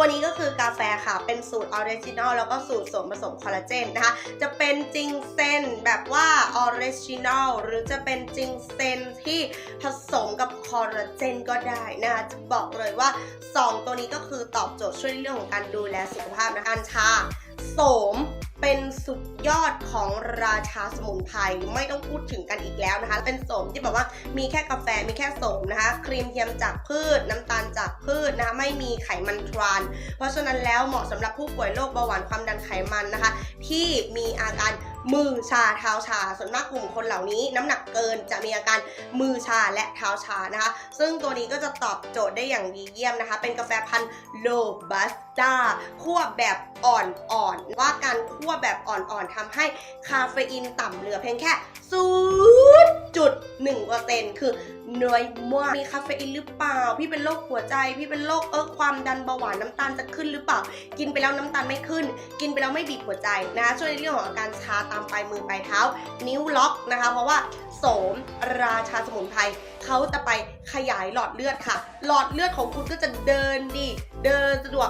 ตัวนี้ก็คือกาแฟค่ะ เป็นสูตรออริจินอลแล้วก็สูตรส่วนผสมคอลลาเจนนะคะ จะเป็นจิงเซนแบบว่าออริจินอลหรือจะเป็นจิงเซนที่ผสมกับคอลลาเจนก็ได้นะคะจะบอกเลยว่า 2 ตัวนี้ก็คือตอบโจทย์ช่วยเรื่องของการดูแลสุขภาพนะการชาโสม ยอดของราชาสมุนไพรไม่ต้องพูดถึงกันอีกแล้วนะคะ เป็นสมที่แบบว่ามีแค่กาแฟมีแค่สมนะคะ ครีมเทียมจากพืช น้ำตาลจากพืชนะคะไม่มีไขมันทราน เพราะฉะนั้นแล้วเหมาะสำหรับผู้ป่วยโรคเบาหวานความดันไขมันนะคะ ที่มีอาการมือชาเท้าชา ส่วนมากกลุ่มคนเหล่านี้น้ำหนักเกินจะมีอาการมือชาและเท้าชานะคะ ซึ่งตัวนี้ก็จะตอบโจทย์ได้อย่างดีเยี่ยมนะคะ เป็นกาแฟพันธุ์โลบัสต้าคั่วแบบอ่อนๆว่าการคั่วแบบอ่อนๆทำให้คาเฟอีนต่ำเหลือเพียงแค่0.1 คือน้อยมากมีคาเฟอีนหรือเปล่า พี่เป็นโรคหัวใจ พี่เป็นโรคเออความดันเบาหวานน้ำตาลจะขึ้นหรือเปล่า กินไปแล้วน้ำตาลไม่ขึ้น กินไปแล้วไม่บีบหัวใจนะคะช่วยในเรื่องของอาการชาตามปลายมือปลายเท้า นิ้วล็อกนะคะ เพราะว่าโสมราชาสมุนไพรเขาจะไปขยายหลอดเลือดค่ะ หลอดเลือดของคุณก็จะเดินดี เดินสะดวก